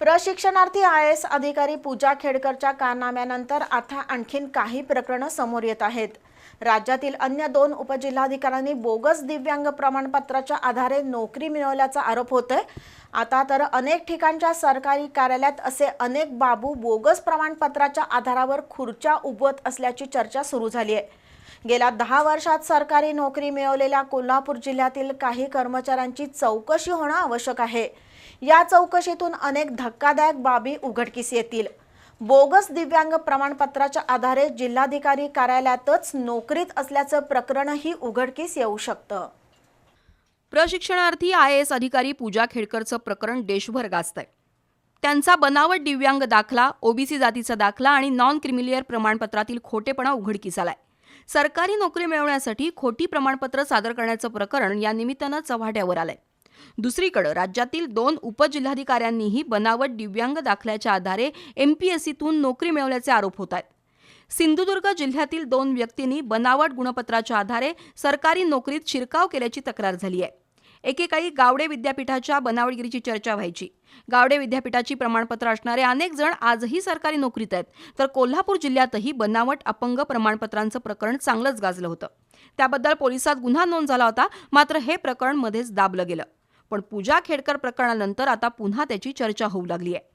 प्रशिक्षणार्थी I S अधिकारी पूजा खेडकरच्या कारनाम्यानंतर आता आणखीन काही प्रकरणं समोर येत आहेत. राज्यातील अन्य दोन उपजिल्हाधिकाऱ्यांनी बोगस दिव्यांग प्रमाणपत्राच्या आधारे नोकरी मिळवल्याचा आरोप होतोय. आता तर अनेक ठिकाणच्या सरकारी कार्यालयात असे अनेक बाबू बोगस प्रमाणपत्राच्या आधारावर खुर्च्या उभवत असल्याची चर्चा सुरू झाली आहे. गेल्या दहा वर्षात सरकारी नोकरी मिळवलेल्या कोल्हापूर जिल्ह्यातील काही कर्मचाऱ्यांची चौकशी होणं आवश्यक आहे. या चौकशीतून अनेक धक्कादायक बाबी उघडकीस येतील. बोगस दिव्यांग प्रमाणपत्राच्या आधारे जिल्हाधिकारी कार्यालयातच नोकरीत असल्याचं प्रकरणही उघडकीस येऊ शकतं. प्रशिक्षणार्थी आय एस अधिकारी पूजा खेडकरचं प्रकरण देशभर गाजतंय. त्यांचा बनावट दिव्यांग दाखला ओबीसी जातीचा दाखला आणि नॉन क्रिमिलियर प्रमाणपत्रातील खोटेपणा उघडकीस आलाय. सरकारी नोकरी मिळवण्यासाठी खोटी प्रमाणपत्र सादर करण्याचं प्रकरण या निमित्तानं चव्हाट्यावर आलंय. दुसरीकडे राज्यातील दोन उपजिल्हाधिकाऱ्यांनीही बनावट दिव्यांग दाखल्याच्या आधारे एमपीएससीतून नोकरी मिळवल्याचे आरोप होत आहेत. सिंधुदुर्ग जिल्ह्यातील दोन व्यक्तींनी बनावट गुणपत्राच्या आधारे सरकारी नोकरीत शिरकाव केल्याची तक्रार झाली आहे. एकेकाळी गावडे विद्यापीठाच्या बनावटगिरीची चर्चा व्हायची. गावडे विद्यापीठाची प्रमाणपत्र असणारे अनेक जण आजही सरकारी नोकरीत आहेत तर कोल्हापूर जिल्ह्यातही बनावट अपंग प्रमाणपत्रांचं प्रकरण चांगलंच गाजलं होतं. त्याबद्दल पोलिसात गुन्हा नोंद झाला होता मात्र हे प्रकरण मध्येच दाबलं गेलं. पण पूजा खेडकर प्रकरणानंतर आता पुन्हा त्याची चर्चा होऊ लागली आहे.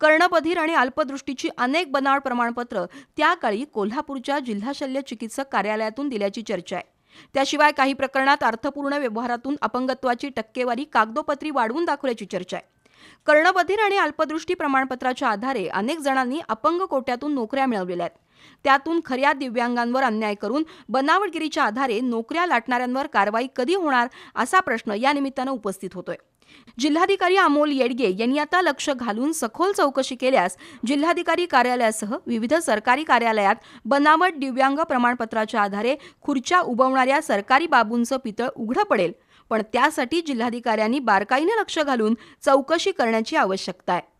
कर्णबधीर आणि अल्पदृष्टीची अनेक बनावट प्रमाणपत्र त्या काळी कोल्हापूरच्या जिल्हा शल्य चिकित्सक कार्यालयातून दिल्याची चर्चा आहे. त्याशिवाय काही प्रकरणात अर्थपूर्ण व्यवहारातून अपंगत्वाची टक्केवारी कागदोपत्री वाढवून दाखवल्याची चर्चा आहे. कर्णबधीर आणि अल्पदृष्टी प्रमाणपत्राच्या आधारे अनेक जणांनी अपंग कोट्यातून नोकऱ्या मिळवलेल्या आहेत. त्यातून खऱ्या दिव्यांगांवर अन्याय करून बनावटगिरीच्या आधारे नोकऱ्या लाटणाऱ्यांवर कारवाई कधी होणार असा प्रश्न या निमित्तानं उपस्थित होतोय. जिल्हाधिकारी अमोल येडगे यांनी आता लक्ष घालून सखोल चौकशी केल्यास जिल्हाधिकारी कार्यालयासह विविध सरकारी कार्यालयात बनावट दिव्यांग प्रमाणपत्राच्या आधारे खुर्च्या उभवणाऱ्या सरकारी बाबूंचं पितळ उघडं पडेल. पण त्यासाठी जिल्हाधिकाऱ्यांनी बारकाईने लक्ष घालून चौकशी करण्याची आवश्यकता आहे.